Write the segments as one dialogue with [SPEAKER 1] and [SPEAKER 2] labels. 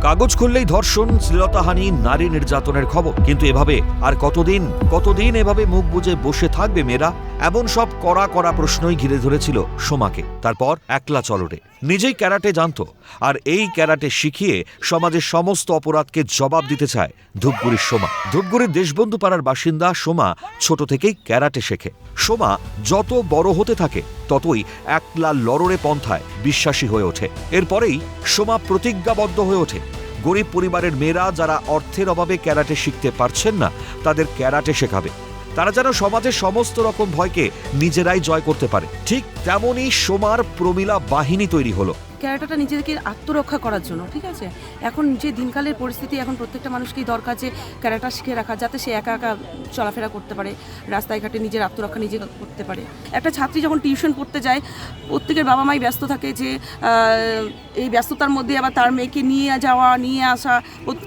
[SPEAKER 1] কাগজ খুললেই ধর্ষণ, শ্লীলতাহানি, নারী নির্যাতনের খবর। কিন্তু এভাবে আর কতদিন কতদিন এভাবে মুখ বুঝে বসে থাকবে মেয়েরা? এমন সব কড়া কড়া প্রশ্নই ঘিরে ধরেছিল সোমাকে। তারপর একলা চলরে। নিজেই ক্যারাটে জানতো, আর এই ক্যারাটে শিখিয়ে সমাজের সমস্ত অপরাধকে জবাব দিতে চায় ধূপগুড়ির সোমা। ধূপগুড়ির দেশবন্ধু পাড়ার বাসিন্দা সোমা ছোট থেকেই ক্যারাটে শেখে। সোমা যত বড় হতে থাকে, ততই একলা লড়রে পন্থায় বিশ্বাসী হয়ে ওঠে। এরপরেই সোমা প্রতিজ্ঞাবদ্ধ হয়ে ওঠে। গরিব পরিবারের মেয়েরা যারা অর্থের অভাবে ক্যারাটে শিখতে পারছেন না, তাদের ক্যারাটে শেখাবে। তারা যেন সমাজের সমস্ত রকম ভয়কে নিজেরাই জয় করতে পারে। ঠিক তেমনই সোমার প্রমিলা বাহিনী তৈরি হলো।
[SPEAKER 2] ক্যারেটাটা নিজেকে আত্মরক্ষা করার জন্য, ঠিক আছে? এখন যে দিনকালের পরিস্থিতি, এখন প্রত্যেকটা মানুষকেই দরকার যে ক্যারেটা শিখে রাখা, যাতে সে একা একা চলাফেরা করতে পারে রাস্তায় ঘাটে নিজের আত্মরক্ষা নিজে করতে পারে। একটা ছাত্রী যখন টিউশন পড়তে যায়, প্রত্যেকের বাবা মাই ব্যস্ত থাকে যে এই ব্যস্ততার মধ্যে আবার তার মেয়েকে নিয়ে যাওয়া, নিয়ে আসা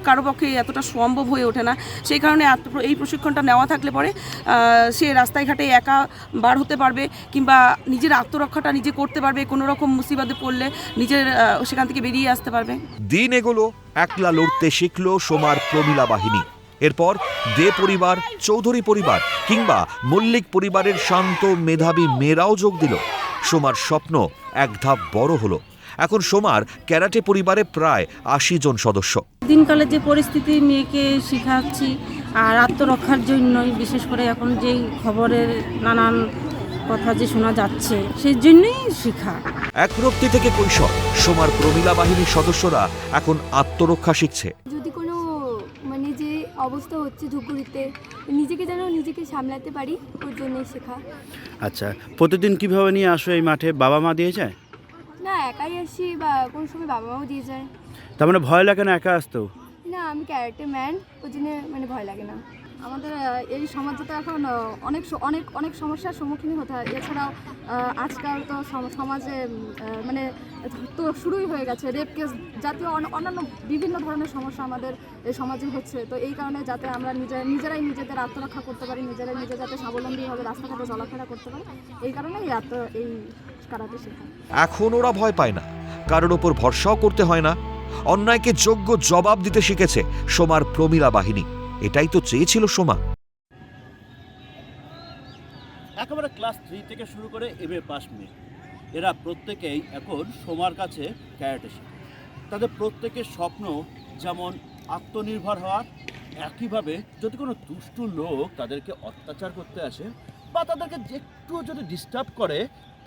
[SPEAKER 2] কারও পক্ষে এতটা সম্ভব হয়ে ওঠে না। সেই কারণে এই প্রশিক্ষণটা নেওয়া থাকলে পরে সে রাস্তায় ঘাটে একা বার হতে পারবে, কিংবা নিজের আত্মরক্ষাটা নিজে করতে পারবে, কোনো রকম মুসিবাদে পড়লে নিজের সেখান থেকে বেরিয়ে আসতে পারবে।
[SPEAKER 1] দিন এগোলো একলা লড়তে শিখল সোমার প্রমিলা বাহিনী। এরপর দে পরিবার চৌধুরী পরিবার কিংবা মল্লিক পরিবারের শান্ত মেধাবী মেয়েরাও যোগ দিল। সোমার স্বপ্ন এক ধাপ বড় হলো। এখন সোমার ক্যারাটে পরিবারে প্রায় আশি জন সদস্য।
[SPEAKER 3] দিনকালে যে পরিস্থিতি মেয়েকে শেখাচ্ছি আর আত্মরক্ষার জন্যই বিশেষ করে এখন যেই খবরের নানান কথা যে শোনা যাচ্ছে সেই জন্যই শেখা।
[SPEAKER 1] এক রক্তি থেকে কৈশোর সোমার প্রমিলা বাহিনীর সদস্যরা এখন আত্মরক্ষা শিখছে।
[SPEAKER 4] যদি কোনো মানে যে অবস্থা হচ্ছে ধুপগুড়িতে নিজেকে যেন নিজেকে সামলাতে পারি ওর জন্যই শেখা।
[SPEAKER 5] আচ্ছা প্রতিদিন কীভাবে নিয়ে আসো এই মাঠে? বাবা মা দিয়ে যায়?
[SPEAKER 4] না একাই আসি বা কোনো সময় বাবা মাও দিয়ে যায়।
[SPEAKER 5] তার মানে ভয় লাগে না একা আসতো
[SPEAKER 4] না আমি ক্যারেক্টার ম্যান ওই জন্য মানে ভয় লাগে না।
[SPEAKER 6] আমাদের এই সমাজে তো এখন অনেক অনেক অনেক সমস্যার সম্মুখীন হতে হয়। এছাড়াও আজকাল তো সম- সমাজে মানে তো শুরুই হয়ে গেছে রেপ কেস জাতীয় অন- অন্যান্য বিভিন্ন ধরনের সমস্যা আমাদের এই সমাজে হচ্ছে। তো এই কারণে যাতে আমরা নিজে নিজেরাই নিজেদের আত্মরক্ষা করতে পারি, নিজেরাই নিজে যাতে স্বাবলম্বীভাবে রাস্তাঘাটে চলাফেরা করতে পারি, এই কারণে এই আত্ম এই কারাতে শেখা
[SPEAKER 1] এখন ওরা ভয় পায় না। কারোর ওপর ভরসাও করতে হয় না। অন্যায়কে যোগ্য জবাব দিতে শিখেছে সোমার প্রমিলা বাহিনী। এটাই তো চেয়েছিল সোমা।
[SPEAKER 5] একেবারে ক্লাস থ্রি থেকে শুরু করে এম এ পাস মেয়ে এরা প্রত্যেকেই এখন সোমার কাছে ক্যারেটে শেখে তাদের প্রত্যেকের স্বপ্ন যেমন আত্মনির্ভর হওয়ার একইভাবে যদি কোনো দুষ্টু লোক তাদেরকে অত্যাচার করতে আসে বা তাদেরকে একটু যদি ডিস্টার্ব করে,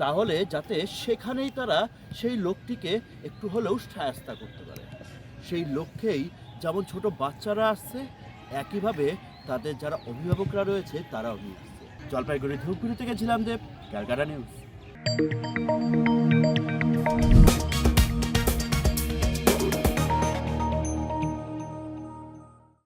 [SPEAKER 5] তাহলে যাতে সেখানেই তারা সেই লোকটিকে একটু হলেও সায়স্তা করতে পারে। সেই লক্ষ্যেই যেমন ছোট বাচ্চারা আসছে একইভাবে তাদের যারা অভিভাবকরা রয়েছে, তারাও নিয়ে আসছে জলপাইগুড়ি ধূপগুড়ি থেকে ছিলাম দেব। ক্যালকাটা নিউজ।